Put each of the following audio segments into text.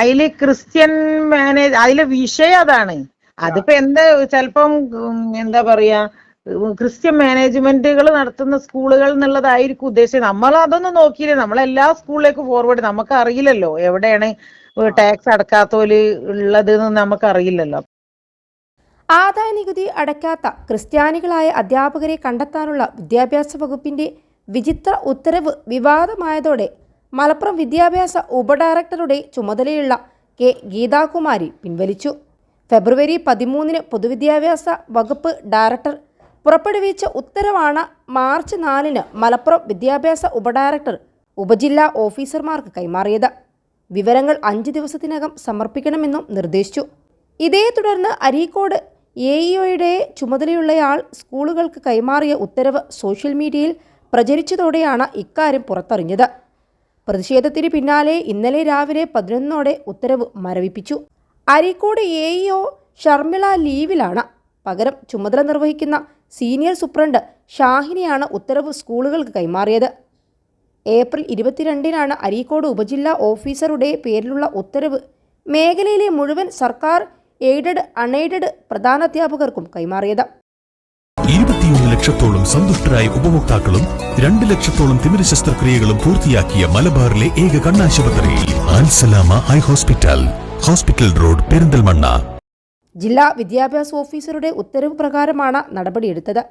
അതിൽ Christian manage അതിലെ വിഷയം അതാണ്. അതിപ്പോ എന്താ ചിലപ്പം എന്താ പറയാ ക്രിസ്ത്യൻ മാനേജ്മെന്റുകൾ നടത്തുന്ന സ്കൂളുകൾ എന്നുള്ളതായിരിക്കും ഉദ്ദേശിച്ചത്. നമ്മൾ അതൊന്നും നോക്കിയില്ല. നമ്മൾ സ്കൂളിലേക്ക് സ്കൂളിലേക്കും ഫോർവേഡ് നമുക്ക് അറിയില്ലല്ലോ എവിടെയാണ് ടാക്സ് അടക്കാത്തോൽ ഉള്ളത് എന്ന് നമുക്ക് അറിയില്ലല്ലോ. ആദായ നികുതി അടയ്ക്കാത്ത ക്രിസ്ത്യാനികളായ അധ്യാപകരെ കണ്ടെത്താനുള്ള വിദ്യാഭ്യാസ വകുപ്പിന്റെ വിചിത്ര ഉത്തരവ് വിവാദമായതോടെ മലപ്പുറം വിദ്യാഭ്യാസ ഉപഡയറക്ടറുടെ ചുമതലയുള്ള കെ ഗീതാകുമാരി പിൻവലിച്ചു. ഫെബ്രുവരി പതിമൂന്നിന് പൊതുവിദ്യാഭ്യാസ വകുപ്പ് ഡയറക്ടർ പുറപ്പെടുവിച്ച ഉത്തരവാണ് മാർച്ച് നാലിന് മലപ്പുറം വിദ്യാഭ്യാസ ഉപഡയറക്ടർ ഉപജില്ലാ ഓഫീസർമാർക്ക് കൈമാറിയത്. വിവരങ്ങൾ അഞ്ച് ദിവസത്തിനകം സമർപ്പിക്കണമെന്നും നിർദ്ദേശിച്ചു. ഇതേ തുടർന്ന് അരീക്കോട് എ ഇഒയുടെ ചുമതലയുള്ളയാൾ സ്കൂളുകൾക്ക് കൈമാറിയ ഉത്തരവ് സോഷ്യൽ മീഡിയയിൽ പ്രചരിച്ചതോടെയാണ് ഇക്കാര്യം പുറത്തറിഞ്ഞത്. പ്രതിഷേധത്തിന് പിന്നാലെ ഇന്നലെ രാവിലെ പതിനൊന്നോടെ ഉത്തരവ് മരവിപ്പിച്ചു. അരീക്കോട് എ ഇഒ ഷർമിള ലീവിലാണ്. പകരം ചുമതല നിർവഹിക്കുന്ന സീനിയർ സൂപ്രണ്ട് ഷാഹിനെയാണ് ഉത്തരവ് സ്കൂളുകൾക്ക് കൈമാറിയത്. ഏപ്രിൽ ഇരുപത്തിരണ്ടിനാണ് അരീക്കോട് ഉപജില്ലാ ഓഫീസറുടെ പേരിലുള്ള ഉത്തരവ് മേഖലയിലെ മുഴുവൻ സർക്കാർ എയ്ഡഡ് അൺഎയ്ഡഡ് പ്രധാനാധ്യാപകർക്കും കൈമാറിയത്. ലക്ഷത്തോളം സന്തുഷ്ടരായ ഉപഭോക്താക്കളും രണ്ട് ലക്ഷത്തോളം തിമിര ശസ്ത്രക്രിയകളും പൂർത്തിയാക്കിയ മലബാറിലെ ഏക കണ്ണാശുപത്രി Al Salama eye hospital hospital road Perinthalmanna. ജില്ലാ വിദ്യാഭ്യാസ ഓഫീസറുടെ ഉത്തരവ് പ്രകാരമാണ് നടപടിയെടുത്തത്.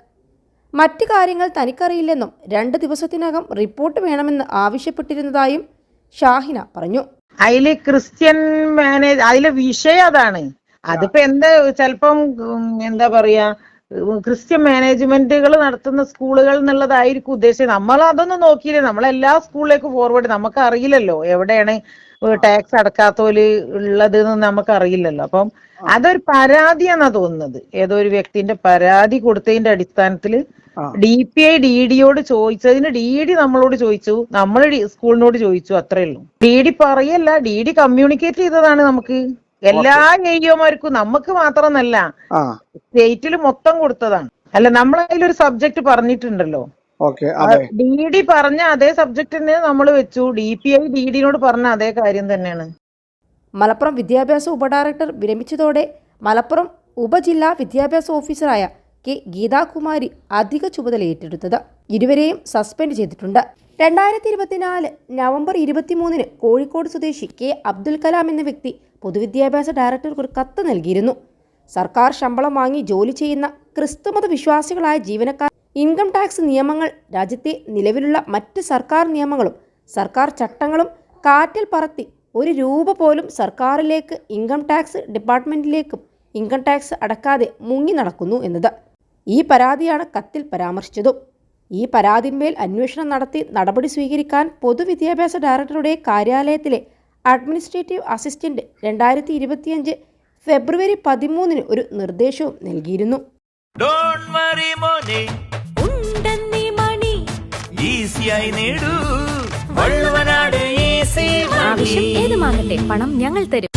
മറ്റ് കാര്യങ്ങൾ തനിക്കറിയില്ലെന്നും രണ്ട് ദിവസത്തിനകം റിപ്പോർട്ട് വേണമെന്ന് ആവശ്യപ്പെട്ടിരുന്നതായും ഷാഹിന പറഞ്ഞു. അതിൽ ക്രിസ്ത്യൻ മാനേജ് അതിലെ വിഷയം അതാണ്. അതിപ്പോ എന്താ ചിലപ്പം എന്താ പറയാ ക്രിസ്ത്യൻ മാനേജ്മെന്റുകൾ നടത്തുന്ന സ്കൂളുകൾ എന്നുള്ളതായിരിക്കും ഉദ്ദേശിച്ചത്. നമ്മൾ അതൊന്നും നോക്കിയില്ല. നമ്മൾ എല്ലാ സ്കൂളിലേക്കും ഫോർവേഡ് നമുക്ക് അറിയില്ലല്ലോ എവിടെയാണ് ടാക്സ് അടക്കാത്തോൽ ഉള്ളത് എന്ന് നമുക്ക് അറിയില്ലല്ലോ. അപ്പം അതൊരു പരാതിയാണ് തോന്നുന്നത്. ഏതോ ഒരു വ്യക്തിന്റെ പരാതി കൊടുത്തതിന്റെ അടിസ്ഥാനത്തിൽ. ഡി പി ഐ ഡി ഡിയോട് ചോദിച്ചതിന് ഡി ഡി നമ്മളോട് ചോദിച്ചു. നമ്മൾ സ്കൂളിനോട് ചോദിച്ചു. അത്രേ ഉള്ളൂ. ഡി ഡി പറയല്ല. ഡി ഡി കമ്മ്യൂണിക്കേറ്റ് ചെയ്തതാണ് നമുക്ക് എല്ലാ എയ്യോമാർക്കും നമുക്ക് മാത്രമെന്നല്ല ആ. സ്റ്റേറ്റിൽ മൊത്തം കൊടുത്തതാണ്. അല്ല നമ്മൾ അതിലൊരു സബ്ജക്ട് പറഞ്ഞിട്ടുണ്ടല്ലോ. ഓക്കെ അതെ. ഡി ഡി പറഞ്ഞ അതേ സബ്ജക്ട് തന്നെ നമ്മൾ വെച്ചു. ഡി പി ഐ ഡി ഡിനോട് പറഞ്ഞ അതേ കാര്യം തന്നെയാണ്. മലപ്പുറം വിദ്യാഭ്യാസ ഉപഡയറക്ടർ വിരമിച്ചതോടെ മലപ്പുറം ഉപജില്ലാ വിദ്യാഭ്യാസ ഓഫീസറായ കെ ഗീതാകുമാരി അധിക ചുമതല ഏറ്റെടുത്തത്. ഇരുവരെയും സസ്പെൻഡ് ചെയ്തിട്ടുണ്ട്. രണ്ടായിരത്തി ഇരുപത്തിനാല് നവംബർ ഇരുപത്തിമൂന്നിന് കോഴിക്കോട് സ്വദേശി കെ. അബ്ദുൽ കലാം എന്ന വ്യക്തി പൊതുവിദ്യാഭ്യാസ ഡയറക്ടർക്ക് ഒരു കത്ത് നൽകിയിരുന്നു. സർക്കാർ ശമ്പളം വാങ്ങി ജോലി ചെയ്യുന്ന ക്രിസ്തുമത വിശ്വാസികളായ ജീവനക്കാർ ഇൻകം ടാക്സ് നിയമങ്ങൾ രാജ്യത്തെ നിലവിലുള്ള മറ്റ് സർക്കാർ നിയമങ്ങളും സർക്കാർ ചട്ടങ്ങളും കാറ്റിൽ പറത്തി ഒരു രൂപ പോലും സർക്കാരിലേക്ക് ഇൻകം ടാക്സ് ഡിപ്പാർട്ട്മെന്റിലേക്കും ഇൻകം ടാക്സ് അടക്കാതെ മുങ്ങി നടക്കുന്നു എന്നത്. ഈ പരാതിയാണ് കത്തിൽ പരാമർശിച്ചതും. ഈ പരാതിന്മേൽ അന്വേഷണം നടത്തി നടപടി സ്വീകരിക്കാൻ പൊതുവിദ്യാഭ്യാസ ഡയറക്ടറുടെ കാര്യാലയത്തിലെ അഡ്മിനിസ്ട്രേറ്റീവ് അസിസ്റ്റന്റ് രണ്ടായിരത്തി ഇരുപത്തിയഞ്ച് ഫെബ്രുവരി പതിമൂന്നിന് ഒരു നിർദ്ദേശവും നൽകിയിരുന്നു. ഡോണ്ട് വറി മോനെ. ഉണ്ടെന്നീ മണി. ഈസിയായി നേടൂ. വള്ളുവനാട് ഈസി ആവശ്യം ഏതുമാകട്ടെ പണം ഞങ്ങൾ തരും.